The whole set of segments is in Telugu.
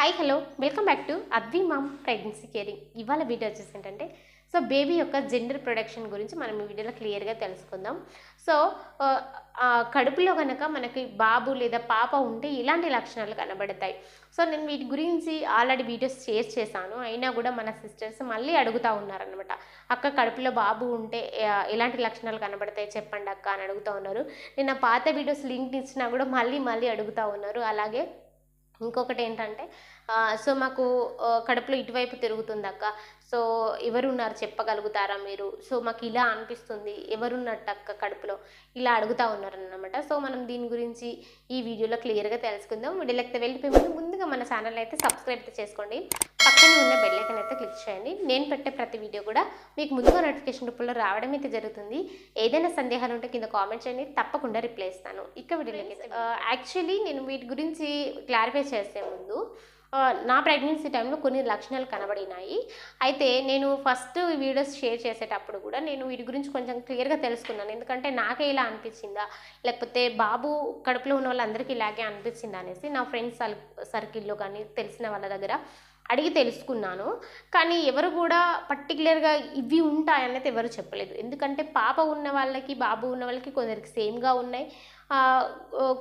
Hi hello welcome back to Advi mom pregnancy caring ఇవాళ వీడియో వచ్చేసి ఏంటంటే సో బేబీ యొక్క జెండర్ ప్రొడక్షన్ గురించి మనం ఈ వీడియోలో క్లియర్గా తెలుసుకుందాం. సో కడుపులో కనుక మనకి బాబు లేదా పాప ఉంటే ఇలాంటి లక్షణాలు కనబడతాయి. సో నేను వీటి గురించి ఆల్రెడీ వీడియోస్ షేర్ చేశాను. అయినా కూడా మన సిస్టర్స్ మళ్ళీ అడుగుతూ ఉన్నారనమాట అక్క కడుపులో బాబు ఉంటే ఎలాంటి లక్షణాలు కనబడతాయి? చెప్పండి అక్క అని అడుగుతూ ఉన్నారు. నేను ఆ పాత వీడియోస్ లింక్ ఇచ్చినా కూడా మళ్ళీ మళ్ళీ అడుగుతూ ఉన్నారు. అలాగే ఇంకొకటి ఏంటంటే సో మాకు కడుపులో ఇటువైపు తిరుగుతుంది అక్క సో ఎవరున్నారు చెప్పగలుగుతారా మీరు? సో మాకు ఇలా అనిపిస్తుంది ఎవరున్నట్టు అక్క కడుపులో? ఇలా అడుగుతూ ఉన్నారనమాట సో మనం దీని గురించి ఈ వీడియోలో క్లియర్గా తెలుసుకుందాం. వీడియోలకి వెళ్ళిపోయే ముందుగా మన ఛానల్ అయితే సబ్స్క్రైబ్ చేసుకోండి. పక్కనే ఉన్న బెల్ ఐకన్ అయితే క్లిక్ చేయండి. నేను పెట్టే ప్రతి వీడియో కూడా మీకు ముందుగా నోటిఫికేషన్ రూపంలో రావడం అయితే జరుగుతుంది. ఏదైనా సందేహాలు ఉంటే కింద కామెంట్ చేయండి. తప్పకుండా రిప్లై ఇస్తాను. ఇక వీడియోలోకి యాక్చువల్లీ నేను వీటి గురించి క్లారిఫై చేసే ముందు నా ప్రెగ్నెన్సీ టైంలో కొన్ని లక్షణాలు కనబడినాయి. అయితే నేను ఫస్ట్ వీడియోస్ షేర్ చేసేటప్పుడు కూడా నేను వీటి గురించి కొంచెం క్లియర్గా తెలుసుకున్నాను. ఎందుకంటే నాకే ఇలా అనిపించిందా? లేకపోతే బాబు కడుపులో ఉన్న వాళ్ళందరికీ ఇలాగే అనిపించిందా అనేసి నా ఫ్రెండ్స్ సర్కిల్లో కానీ తెలిసిన వాళ్ళ దగ్గర అడిగి తెలుసుకున్నాను. కానీ ఎవరు కూడా పర్టికులర్గా ఇవి ఉంటాయనేది ఎవరు చెప్పలేదు. ఎందుకంటే పాప ఉన్న వాళ్ళకి బాబు ఉన్న వాళ్ళకి కొందరికి సేమ్గా ఉన్నాయి.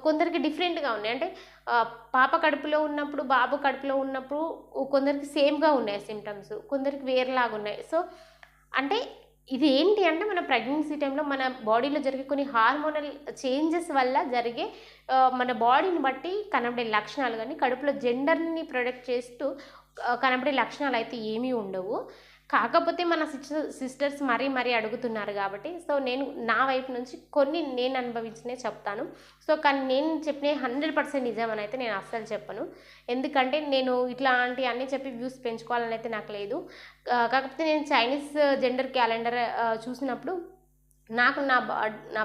కొందరికి డిఫరెంట్గా ఉన్నాయి. అంటే పాప కడుపులో ఉన్నప్పుడు బాబు కడుపులో ఉన్నప్పుడు కొందరికి సేమ్గా ఉన్నాయి సిమ్టమ్స్ కొందరికి వేరేలాగా ఉన్నాయి. సో అంటే ఇది ఏంటి అంటే మన ప్రెగ్నెన్సీ టైంలో మన బాడీలో జరిగే కొన్ని హార్మోనల్ చేంజెస్ వల్ల జరిగే మన బాడీని బట్టి కనబడే లక్షణాలు కానీ కడుపులో జెండర్ని ప్రొడక్ట్ చేస్తూ కనబడే లక్షణాలు అయితే ఏమీ ఉండవు. కాకపోతే మన సిస్టర్ సిస్టర్స్ మరీ మరీ అడుగుతున్నారు కాబట్టి సో నేను నా వైపు నుంచి కొన్ని నేను అనుభవించినవి చెప్తాను. సో కానీ నేను చెప్పిన హండ్రెడ్ పర్సెంట్ నిజమని అయితే నేను అస్సలు చెప్పను. ఎందుకంటే నేను ఇట్లాంటి అన్నీ చెప్పి వ్యూస్ పెంచుకోవాలని అయితే నాకు లేదు. కాకపోతే నేను చైనీస్ జెండర్ క్యాలెండర్ చూసినప్పుడు నాకు నా నా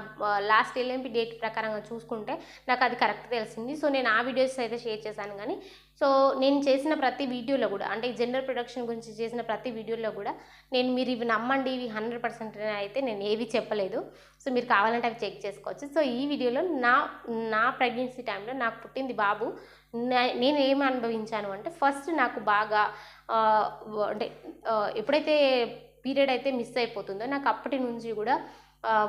లాస్ట్ ఎల్ఎంపి డేట్ ప్రకారంగా చూసుకుంటే నాకు అది కరెక్ట్ తెలిసింది. సో నేను ఆ వీడియోస్ అయితే షేర్ చేశాను కానీ సో నేను చేసిన ప్రతి వీడియోలో కూడా అంటే జెండర్ ప్రొడక్షన్ గురించి చేసిన ప్రతి వీడియోలో కూడా నేను మీరు ఇవి నమ్మండి ఇవి హండ్రెడ్ పర్సెంట్ అయితే నేను ఏవి చెప్పలేదు. సో మీరు కావాలంటే అవి చెక్ చేసుకోవచ్చు. సో ఈ వీడియోలో నా నా ప్రెగ్నెన్సీ టైంలో నాకు పుట్టింది బాబు. నేను ఏమి అనుభవించాను అంటే ఫస్ట్ నాకు బాగా అంటే ఎప్పుడైతే పీరియడ్ అయితే మిస్ అయిపోతుందో నాకు అప్పటి నుంచి కూడా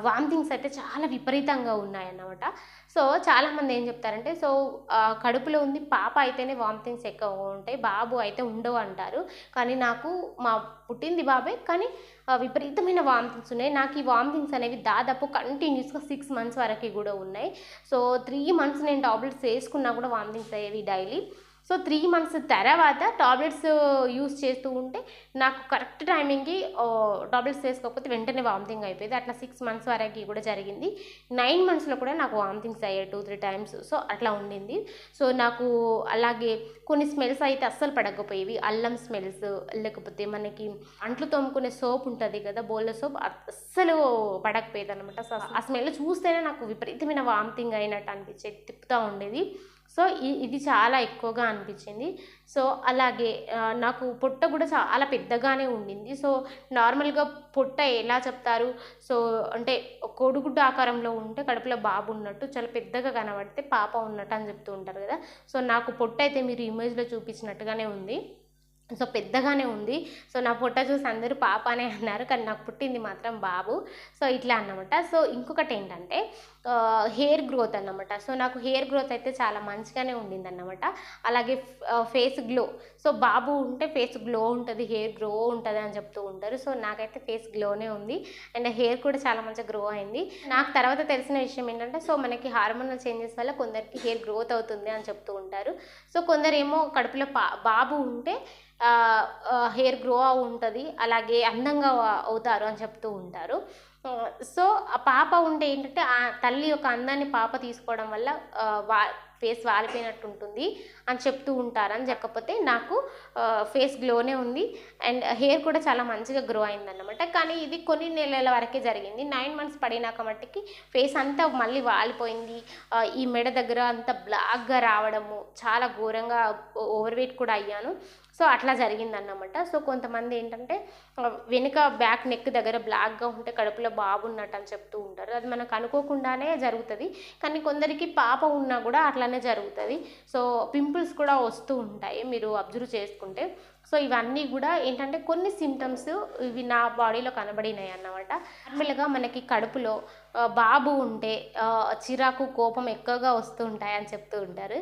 వామిటింగ్స్ అయితే చాలా విపరీతంగా ఉన్నాయన్నమాట. సో చాలామంది ఏం చెప్తారంటే సో కడుపులో ఉంది పాప అయితేనే వామిటింగ్స్ ఎక్కువ ఉంటాయి బాబు అయితే ఉండవు అంటారు. కానీ నాకు మా పుట్టింది బాబే కానీ విపరీతమైన వామిటింగ్స్ ఉన్నాయి. నాకు ఈ వామిటింగ్స్ అనేవి దాదాపు కంటిన్యూస్గా సిక్స్ మంత్స్ వరకు కూడా ఉన్నాయి. సో త్రీ మంత్స్ నేను టాబ్లెట్స్ వేసుకున్నా కూడా వామిటింగ్స్ అయ్యేవి డైలీ. సో త్రీ మంత్స్ తర్వాత టాబ్లెట్స్ యూస్ చేస్తూ ఉంటే నాకు కరెక్ట్ టైమింగ్కి టాబ్లెట్స్ వేసుకోకపోతే వెంటనే వామిటింగ్ అయిపోయింది. అట్లా సిక్స్ మంత్స్ వరకు కూడా జరిగింది. నైన్ మంత్స్లో కూడా నాకు వామిటింగ్స్ అయ్యాయి టూ త్రీ టైమ్స్. సో అట్లా ఉండింది. సో నాకు అలాగే కొన్ని స్మెల్స్ అయితే అస్సలు పడకపోయేవి. అల్లం స్మెల్స్ లేకపోతే మనకి అంట్లు తోముకునే సోప్ ఉంటుంది కదా బోల్ల సోప్ అస్సలు పడకపోయేది అనమాట ఆ స్మెల్ చూస్తేనే నాకు విపరీతమైన వామిటింగ్ అయినట్టు అనిపించేది తిప్పుతూ ఉండేది. సో ఇది చాలా ఎక్కువగా అనిపించింది. సో అలాగే నాకు పొట్ట కూడా చాలా పెద్దగానే ఉండింది. సో నార్మల్గా పొట్ట ఎలా చెప్తారు? సో అంటే కోడిగుడ్డు ఆకారంలో ఉంటే కడుపులో బాబు ఉన్నట్టు చాలా పెద్దగా కనబడితే పాప ఉన్నట్టు అని చెప్తూ ఉంటారు కదా. సో నాకు పొట్ట అయితే మీరు ఇమేజ్లో చూపించినట్టుగానే ఉంది. సో పెద్దగానే ఉంది. సో నా పొట్ట చూసి అందరూ పాప అనే అన్నారు కానీ నాకు పుట్టింది మాత్రం బాబు. సో ఇట్లా అన్నమాట. సో ఇంకొకటి ఏంటంటే హెయిర్ గ్రోత్ అన్నమాట. సో నాకు హెయిర్ గ్రోత్ అయితే చాలా మంచిగానే ఉండింది అన్నమాట అలాగే ఫేస్ గ్లో. సో బాబు ఉంటే ఫేస్ గ్లో ఉంటుంది హెయిర్ గ్రో ఉంటుంది అని చెప్తూ ఉంటారు. సో నాకైతే ఫేస్ గ్లోనే ఉంది. అండ్ హెయిర్ కూడా చాలా మంచిగా గ్రో అయింది. నాకు తర్వాత తెలిసిన విషయం ఏంటంటే సో మనకి హార్మోనల్ చేంజెస్ వల్ల కొందరికి హెయిర్ గ్రోత్ అవుతుంది అని చెప్తూ ఉంటారు. సో కొందరేమో కడుపులో పా బాబు ఉంటే హెయిర్ గ్రో ఉంటుంది అలాగే అందంగా అవుతారు అని చెప్తూ ఉంటారు. సో ఆ పాప ఉంటే ఏంటంటే ఆ తల్లి యొక్క అందాన్ని పాప తీసుకోవడం వల్ల వా ఫేస్ వాలిపోయినట్టు ఉంటుంది అని చెప్తూ ఉంటారని చెప్పకపోతే నాకు ఫేస్ గ్లోనే ఉంది. అండ్ హెయిర్ కూడా చాలా మంచిగా గ్రో అయిందన్నమాట. కానీ ఇది కొన్ని నెలల వరకే జరిగింది. నైన్ మంత్స్ పడినాక మట్టికి ఫేస్ అంతా మళ్ళీ వాలిపోయింది. ఈ మెడ దగ్గర అంతా బ్లాక్గా రావడము చాలా ఘోరంగా ఓవర్ వెయిట్ కూడా అయ్యాను. సో అట్లా జరిగిందన్నమాట. సో కొంతమంది ఏంటంటే వెనుక బ్యాక్ నెక్ దగ్గర బ్లాక్గా ఉంటే కడుపులో బాబు ఉన్నట్టు అని చెప్తూ ఉంటారు. అది మనకు అనుకోకుండానే జరుగుతుంది. కానీ కొందరికి పాప ఉన్నా కూడా అట్లానే జరుగుతుంది. సో పింపుల్స్ కూడా వస్తూ ఉంటాయి మీరు అబ్జర్వ్ చేసుకుంటే. సో ఇవన్నీ కూడా ఏంటంటే కొన్ని సిమ్టమ్స్ ఇవి నా బాడీలో కనబడినాయి అన్నమాట. నార్మల్గా మనకి కడుపులో బాబు ఉంటే చిరాకు కోపం ఎక్కువగా వస్తూ ఉంటాయి అని చెప్తూ ఉంటారు.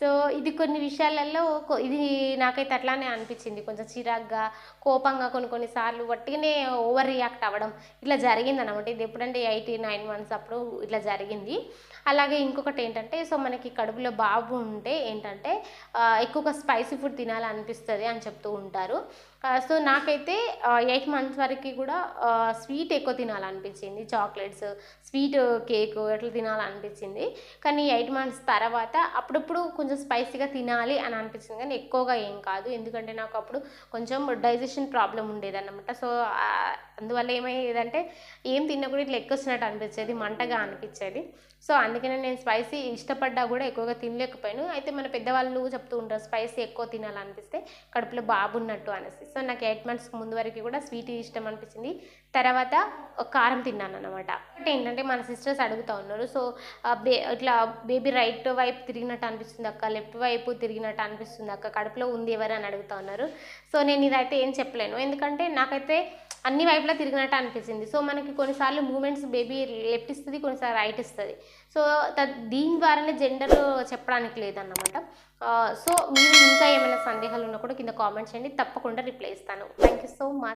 సో ఇది కొన్ని విషయాలలో ఇది నాకైతే అట్లానే అనిపించింది. కొంచెం చిరాగ్గా కోపంగా కొన్ని కొన్నిసార్లు వట్టిగానే ఓవర్ రియాక్ట్ అవ్వడం ఇట్లా జరిగింది అనమాట ఇది ఎప్పుడంటే ఎయిట్ నైన్ మంత్స్ అప్పుడు ఇట్లా జరిగింది. అలాగే ఇంకొకటి ఏంటంటే సో మనకి కడుపులో బాబు ఉంటే ఏంటంటే ఎక్కువగా స్పైసీ ఫుడ్ తినాలనిపిస్తుంది అని చెప్తూ ఉంటారు. సో నాకైతే ఎయిట్ మంత్స్ వరకు కూడా స్వీట్ ఎక్కువ తినాలనిపించింది. చాక్లెట్స్ స్వీట్ కేక్ అట్లా తినాలనిపించింది. కానీ ఎయిట్ మంత్స్ తర్వాత అప్పుడప్పుడు కొంచెం స్పైసీగా తినాలి అని అనిపించింది. కానీ ఎక్కువగా ఏం కాదు. ఎందుకంటే నాకు అప్పుడు కొంచెం డైజెషన్ ప్రాబ్లం ఉండేదన్నమాట. సో అందువల్ల ఏమయ్యేదంటే ఏం తిన్నా కూడా ఇట్లా ఎక్కువ అనిపించేది మంటగా అనిపించేది. సో అందుకనే నేను స్పైసీ ఇష్టపడ్డా కూడా ఎక్కువగా తినలేకపోయాను. అయితే మన పెద్దవాళ్ళు చెప్తూ ఉంటారు స్పైసీ ఎక్కువ తినాలనిపిస్తే కడుపులో బాబున్నట్టు అనేసి. సో నాకు ఎయిట్ మంత్స్ ముందు వరకు కూడా స్వీట్ ఇష్టం అనిపించింది. తర్వాత కారం తిన్నాను అనమాట అంటే ఏంటంటే మన సిస్టర్స్ అడుగుతూ ఉన్నారు. సో బే ఇట్లా బేబీ రైట్ వైపు తిరిగినట్టు అనిపిస్తుంది అక్క లెఫ్ట్ వైపు తిరిగినట్టు అనిపిస్తుంది అక్క కడుపులో ఉంది ఎవరు అని అడుగుతా ఉన్నారు. సో నేను ఇదైతే ఏం చెప్పలేను. ఎందుకంటే నాకైతే అన్ని వైపులా తిరిగినట్టు అనిపించింది సో మనకి కొన్నిసార్లు మూమెంట్స్ బేబీ లెఫ్ట్ ఇస్తుంది కొన్నిసార్లు రైట్ ఇస్తుంది. సో దీని ద్వారానే జెండర్ చెప్పడానికి లేదన్నమాట. సో మీరు ఇంకా ఏమైనా సందేహాలు ఉన్నా కూడా కింద కామెంట్ చేయండి. తప్పకుండా రిప్లై ఇస్తాను. Thank you so much